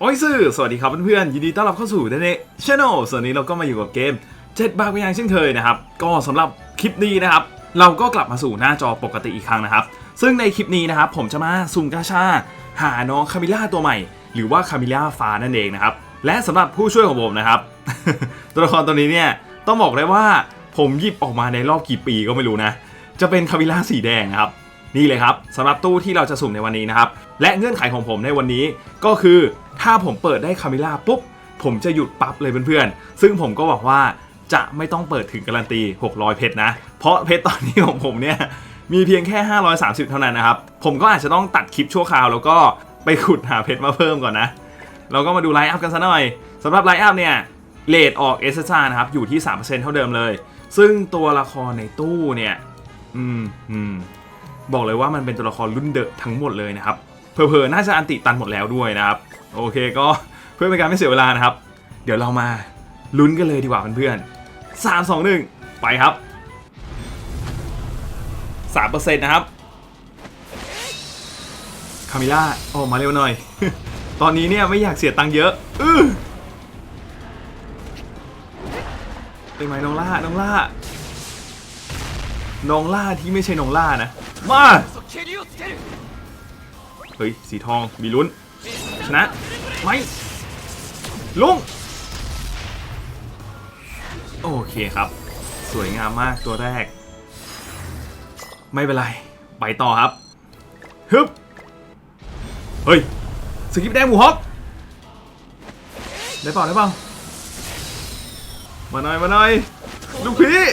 โอ้ยสื่อสวัสดีครับเพื่อนๆยินดีต้อนรับเข้าสู่เดนเน่ชแนลส่วนนี้เราก็มาอยู่กับเกม7บาทอย่างเช่นเคยนะครับ ก็สำหรับคลิปนี้นะครับ เราก็กลับมาสู่หน้าจอปกติอีกครั้งนะครับ ซึ่งในคลิปนี้นะครับ ผมจะมาสุ่มกาชา หาน้องคามิล่าตัวใหม่ หรือว่าคามิล่าฟ้านั่นเองนะครับ และสำหรับผู้ช่วยของผมนะครับ ตัวละครตัวนี้เนี่ยต้องบอกเลยว่าผมหยิบออกมาในรอบกี่ปีก็ไม่รู้นะ จะเป็นคามิล่าสีแดงนะครับนี่เลยครับสำหรับตู้ที่เราจะสุ่มในวันนี้นะครับ และเงื่อนไขของผมในวันนี้ก็คือ ถ้าผมเปิดได้คาเมล่าปุ๊บผมจะหยุดปั๊บเลยเพื่อนๆ ซึ่งผมก็บอกว่าจะไม่ต้องเปิดถึงการันตี 600 เพชรนะ เพราะเพชรตอนนี้ของผมเนี่ยมีเพียงแค่ 530 เท่านั้นนะครับ ผมก็อาจจะต้องตัดคลิปชั่วคราวแล้วก็ไปขุดหาเพชรมาเพิ่มก่อนนะ เราก็มาดูไลน์อัพกันซะหน่อยสำหรับไลน์อัพเนี่ยเลทออกเอสซานะครับ อยู่ที่ 3%เท่าเดิมเลย ซึ่งตัวละครในตู้เนี่ย อืมอืมบอกเลยว่ามันเป็นตัวละครรุ่นเดอะทั้งหมดเลยนะครับ เพอๆน่าจะอันติตันหมดแล้วด้วยนะครับ โอเคก็เพื่อเป็นการไม่เสียเวลานะครับ เดี๋ยวเรามาลุ้นกันเลยดีกว่าเพื่อนๆสามสองหนึ่งไปครับสามเปอร์เซ็นต์นะครับคามิล่าโอ้มาเร็วหน่อย ตอนนี้เนี่ยไม่อยากเสียตังค์เยอะอื้อเป็นไหมน้องล่าน้องล่าน้องล่าที่ไม่ใช่น้องล่านะ มา เฮ้ย สีทอง มีลุ้น ชนะไหมลุงโอเคครับ สวยงามมากตัวแรก ไม่เป็นไร ไปต่อครับฮึบเฮ้ย สกิปแดงหมูฮอกได้เปล่าได้เปล่ามาหน่อยมาหน่อยลูกพี่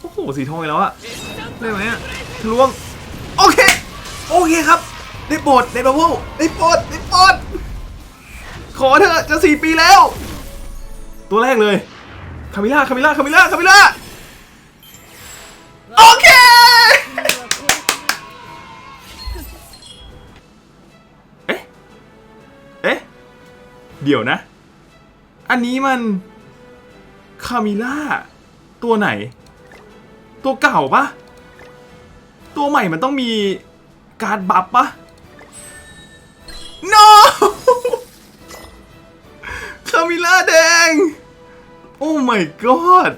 โอ้โหสีทองอีกแล้วอะได้ไหมอะทะลวง โอเค โอเคครับได้โปรดได้บับเบิ้ลได้โปรดได้โปรดขอเถอะจะสี่ปีแล้ว ตัวแรกเลยคามิล่าคามิล่าคามิล่าคามิล่าโอเคเอ๊ะเอ๊ะเดี๋ยวนะ อันนี้มันคามิล่าตัวไหน ตัวเก่าปะตัวใหม่มันต้องมี การบัฟปะ no คามิล่าแดง โอ้ my god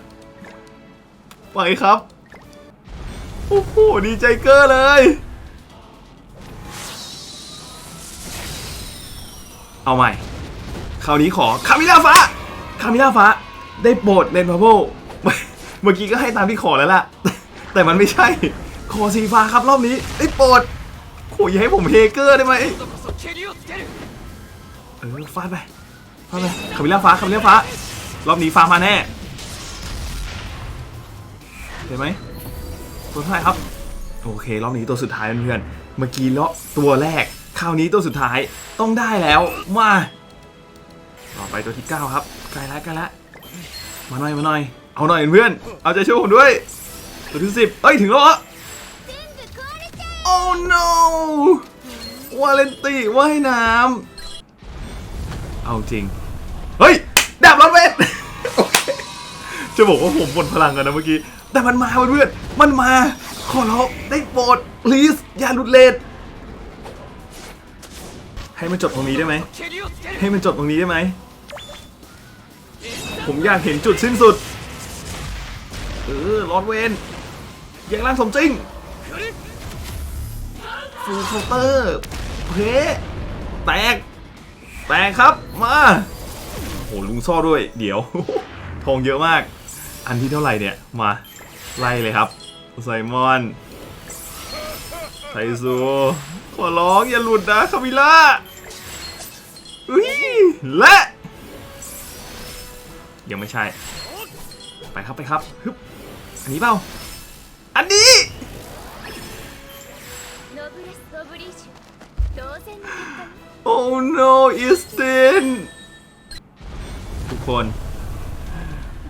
ไปครับ โอ้โห ดีใจเกอร์เลย เอาใหม่ คราวนี้ขอคามิล่าฟ้า คามิล่าฟ้า ได้โปรดเลนพาโบเมื่อกี้ก็ให้ตามที่ขอแล้วล่ะ แต่มันไม่ใช่ ขอสีฟ้าครับรอบนี้ ได้โปรด อ้ยอย่าให้ผมเฮเกอร์ได้ไหมเออฟาดไปฟาดไปคามิล่าฟ้าคามิล่าฟ้ารอบนี้ฟ้ามาแน่เห็นไหมตัวเท่าไหร่ครับโอเครอบนี้ตัวสุดท้ายเพื่อนเมื่อกี้เลาะตัวแรกคราวนี้ตัวสุดท้ายต้องได้แล้วมาต่อไปตัวที่ 9 ครับใกล้แล้วใกล้แล้วมาหน่อยมาหน่อยเอาหน่อยเพื่อนเอาใจช่วยผมด้วยตัวที่สิบเอ้ยถึงแล้ว อ้ no วาเลนติว่ายน้ำเอาจริง เฮ้ยดาบรถเวทจะบอกว่าผมหมดพลังกันนะเมื่อกี้ แต่มันมาเพื่อนมันมา ขอร้องได้โปรด please อย่าหลุดเลทให้มันจบตรงนี้ได้ไหม ให้มันจบตรงนี้ได้ไหม ผมอยากเห็นจุดสิ้นสุด เออลอดเวนแยกร่างสมจริง ฟูลเคาน์เตอร์เพแตก แตกครับ มาโหลุงซ่อด้วย เดี๋ยว ทองเยอะมาก อันที่เท่าไหร่เนี่ย มา ไล่เลยครับ ไซมอนไทซูขอร้องอย่าหลุดนะคามิล่าอุ้ยและ ยังไม่ใช่ ไปครับไปครับฮึบอันนี้เปล่า อันนี้ โอ้โนอิสตินทุกคน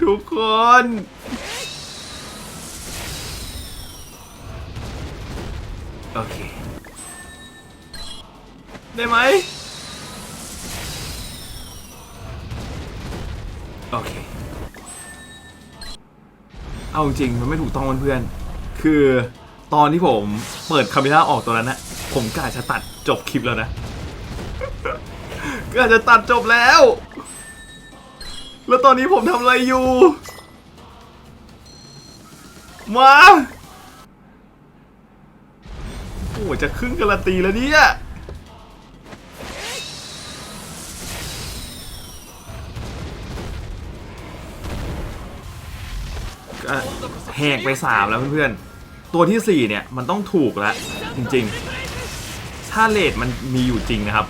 ทุกคน โอเค ได้ไหม โอเค เอาจริง มันไม่ถูกต้องเพื่อน คือ ตอนที่ผมเปิดคาเมล่าออกตัวนั้นนะผมกะจะตัดจบคลิปแล้วนะก็จะตัดจบแล้ว แล้วตอนนี้ผมทำอะไรอยู่ มาโอ้จะครึ่งการันตีแล้วเนี่ยแหกไปสามแล้วเพื่อนๆ ตัวที่สี่เนี่ย มันต้องถูกแล้ว จริงๆ ถ้าเลทมันมีอยู่จริงนะครับ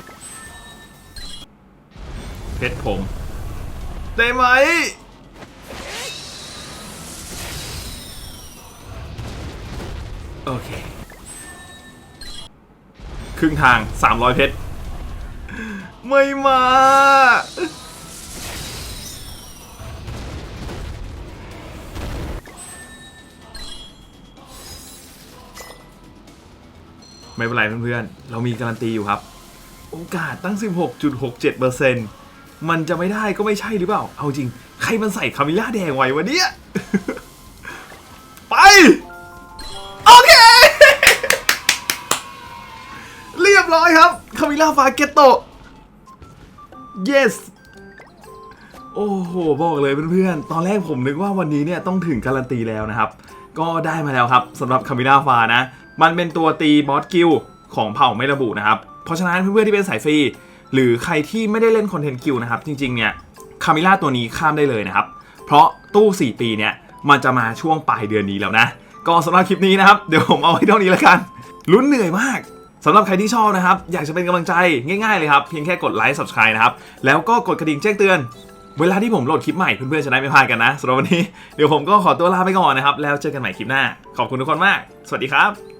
เพชรผมได้ไหมโอเค ครึ่งทาง 300 เพชร ไม่มา ไม่เป็นไรเพื่อนๆ เรามีการันตีอยู่ครับ โอกาสตั้ง 16.67%มันจะไม่ได้ก็ไม่ใช่หรือเปล่า เอาจริง ใครมันใส่คามิล่าแดงไว้วะเนี่ย ไป โอเค เรียบร้อยครับ คามิล่าฟาเกตโต yes โอ้โห บอกเลยเพื่อนๆ ตอนแรกผมนึกว่าวันนี้เนี่ยต้องถึงการันตีแล้วนะครับ ก็ได้มาแล้วครับสำหรับคามิล่าฟานะ มันเป็นตัวตีบอสกิลของเผ่าไม่ระบุนะครับ เพราะฉะนั้นเพื่อนๆที่เป็นสายฟรี หรือใครที่ไม่ได้เล่นคอนเทนต์กิลนะครับ จริงๆเนี่ยคามิล่าตัวนี้ข้ามได้เลยนะครับ เพราะตู้ 4 ปีเนี่ยมันจะมาช่วงปลายเดือนนี้แล้วนะ ก็สำหรับคลิปนี้นะครับ เดี๋ยวผมเอาไว้เท่านี้แล้วกัน ลุ้นเหนื่อยมากสำหรับใครที่ชอบนะครับ อยากจะเป็นกำลังใจง่ายๆเลยครับ เพียงแค่กดไลค์ subscribe นะครับ แล้วก็กดกระดิ่งแจ้งเตือน เวลาที่ผมโหลดคลิปใหม่เพื่อนๆจะได้ไม่พลาดกันนะสำหรับวันนี้เดี๋ยวผมก็ขอตัวลาไปก่อนนะครับ แล้วเจอกันใหม่คลิปหน้า ขอบคุณทุกคนมาก สวัสดีครับ